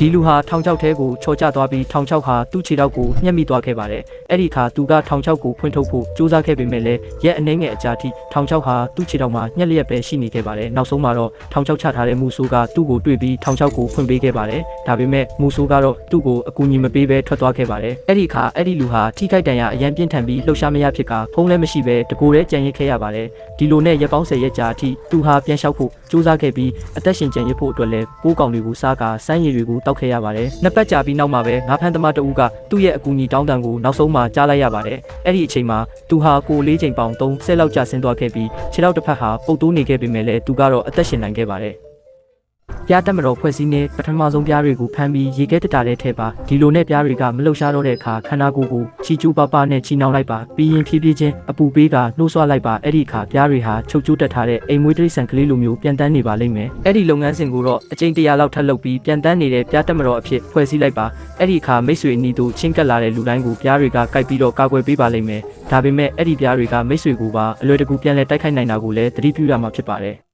ဒီလူဟာထောင်ချောက်ထဲကိုချော်ကျသွားပြီးထောင်ချောက်ဟာသူ့ခြေထောက်ကိုညှက်မိသွားခဲ့ပါတယ်အဲ့ဒီအခါသူကထောင်ချောက်ကိုဖွင့်ထုတ်ဖို့ကြိုးစားခဲ့ပေမဲ့လည်းရက်အနှဲငယ်အကြာထိထောင်ချောက်ဟာသူ့ခြေထောက်မှာညှက်လျက်ပဲရှိနေခဲ့ပါတယ်နောက်ဆုံးမှာတော့ထောင်ချောက်ချထားတဲ့မူဆိုးကသူ့ကိုတွေ့ပြီးထောင်ချောက်ကိုဖွင့်ပေးခဲ့ပါတယ်ဒါပေမဲ့မူဆိုးကတော့သူ့ကိုအကူအညီမပေးဘဲထွက်သွားခဲ့ပါတယ်အဲ့ဒီအခါအဲ့ဒီလူဟာထိခိုက်ဒဏ်ရာအရန်ပြင်းထန်ပြီးလှုပ်ရှားမရဖြစ်ကဖုံးလည်းမရှိဘဲတကိုယ်တည်းကြံရစ်ခဲ့ရပါတယ်ဒီလိုနဲ့ရက်ပေါင်း10ရက်ကြာအထိသူဟာပြန်လျှောက်ဖို့ကြိုးစားခဲ့ပြီးအသက်ရှင်ကြံရစ်ဖို့အတွက်လည်းပိုးကောင်တွေကိုစားကာစမ်းရည်တွေကိုတောက်ခဲ့ရပါတယ်နှစ်ပတ်ကြာပြီးနောက်မှာပဲငါးဖမ်းသမားတဦးကသူ့ရဲ့အကူအညီတောင်းတန်ကိုနောက်ဆုံးမှကြားလိုက်ရပါတယ်အဲ့ဒီအချိန်မှာသူဟာကိုယ်လေးချိန်ပေါင်3ဆယ်လောက်ကြာဆင်းသွားခဲ့ပြီးခြေထောက်တစ်ဖက်ဟာပုတ်တိုးနေခဲ့ပေမဲ့လည်းသူကတော့အသက်ရှင်နိုင်ခဲ့ပါတယ် ပြားတက်မတော်ဖွဲ့စည်းနေပထမဆုံးပြားတွေကိုဖမ်းပြီးရေခဲတတာတဲ့ထဲပါဒီလိုနဲ့ပြားတွေကမလှုပ်ရှားတော့တဲ့အခါခန္ဓာကိုယ်ကိုချီကျူးပပနဲ့ချီနှောင်လိုက်ပါပြီးရင်ဖြည်းဖြည်းချင်းအပူပေးကနှိုးဆွလိုက်ပါအဲ့ဒီအခါပြားတွေဟာချုပ်ကျိုးတက်ထားတဲ့အိမ်မွေးတိရစ္ဆာန်ကလေးလိုမျိုးပြန်တန်းနေပါလိမ့်မယ်အဲ့ဒီလုပ်ငန်းစဉ်ကိုတော့အကြိမ်တရာလောက်ထပ်လုပ်ပြီးပြန်တန်းနေတဲ့ပြားတက်မတော်အဖြစ်ဖွဲ့စည်းလိုက်ပါအဲ့ဒီအခါမိတ်ဆွေအနီးတို့ချင်းကပ်လာတဲ့လူတိုင်းကိုပြားတွေကကိုက်ပြီးတော့ကာကွယ်ပေးပါလိမ့်မယ်ဒါပေမဲ့အဲ့ဒီပြားတွေကမိတ်ဆွေကိုပါအလွယ်တကူပြန်လဲတိုက်ခိုက်နိုင်တာကိုလည်းသတိပြုရမှာဖြစ်ပါတယ်